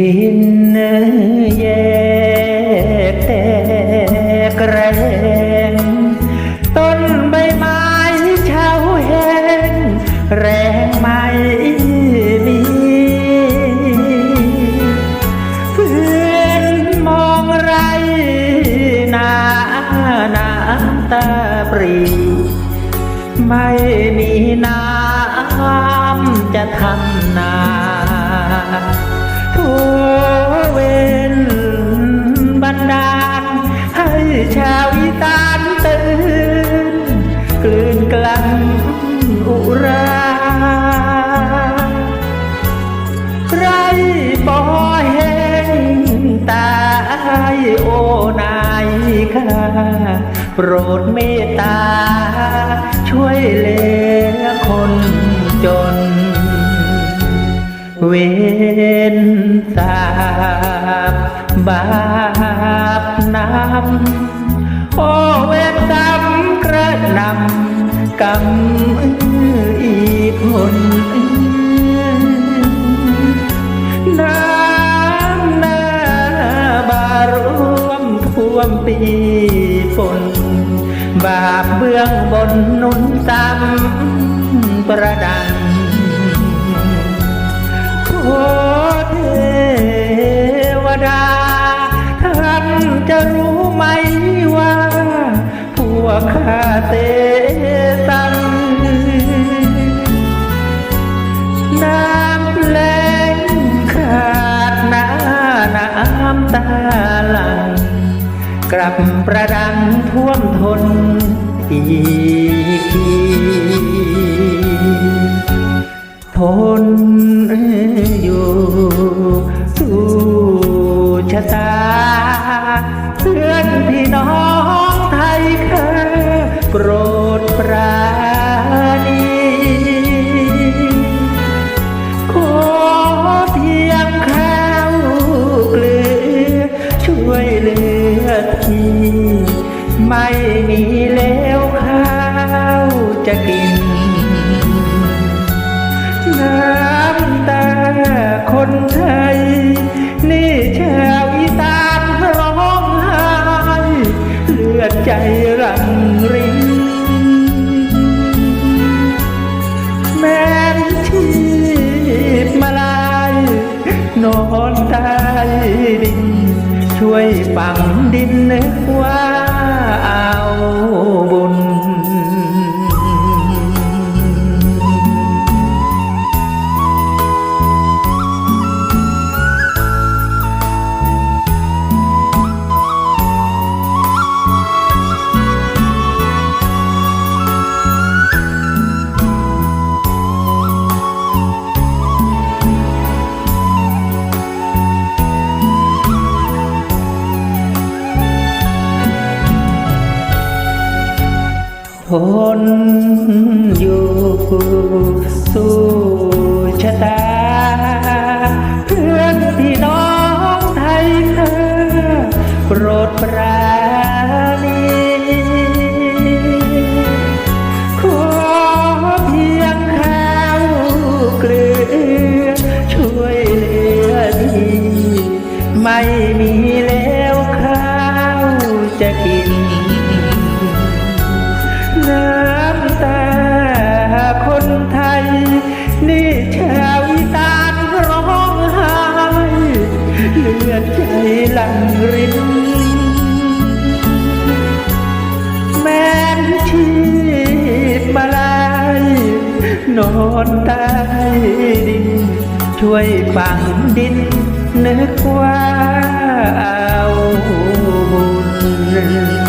ดินแยกแตกแรงต้นใบไม้เฉาแห้งแรงไม่มีเพื่อนมองไรหน้าน้ำตาปรี ไม่มีน้ำจะทำนา โอนายค่าโปรดเมตตา ช่วยเหลือคนจน เวนสาบบาปนำโอเวนกรรมกระนำกรรมอีกคน ปีฝนบาปเบื้องบนนุนซ้ำประดัง รับประดังท่วมทนอีกทีทนอยู่สู้ชะตาเพื่อนพี่น้องไทยเคยโปรดปรา จะกิน น้ำตาคนไทย นี่ชาวอีสานร้องไห้เลือดใจรังรินแม้ชีพมาลายนอนใต้ดิน ช่วยฝังดินนึกว่า ทนอยู่สู้ชะตา เพื่อนพี่น้องไทยค่ะโปรดปราณีขอเพียงข้าวเกลือ ช่วยเหลือทีไม่มีแล้วข้าวจะกิน รินแม้นชีพมาลายนอนใต้ดิน ช่วยฝังดินนึกว่าเอาบุญ